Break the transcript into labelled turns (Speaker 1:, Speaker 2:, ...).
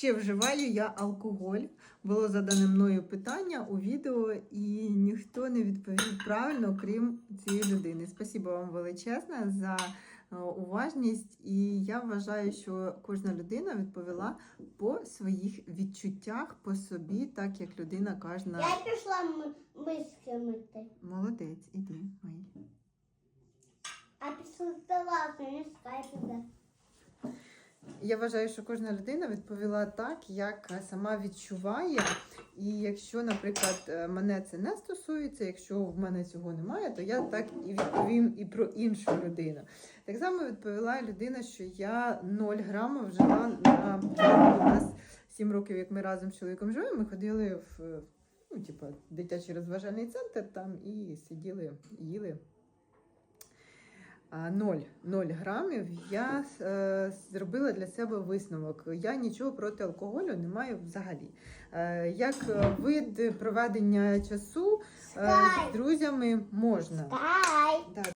Speaker 1: Чи вживаю я алкоголь? Було задане мною питання у відео, і ніхто не відповів правильно, крім цієї людини. Спасибо вам величезне за е, уважність. І я вважаю, що кожна людина відповіла по своїх відчуттях, по собі, так як людина кожна.
Speaker 2: Я пішла миски мити.
Speaker 1: Молодець, іди, мий.
Speaker 2: А після не скайпи.
Speaker 1: Я вважаю, що кожна людина відповіла так, як сама відчуває. І якщо, наприклад, е, мене це не стосується, якщо в мене цього немає, то я так і відповім і про іншу людину. Так само відповіла людина, що я 0 грамів вжила на у нас 7 років, як ми разом з чоловіком живемо. Ми ходили в ну, типу, дитячий розважальний центр там і сиділи, їли. А, Ноль, ноль грамів я е, зробила для себе висновок. Я нічого проти алкоголю не маю взагалі. Е, як вид проведення часу е, з друзями можна.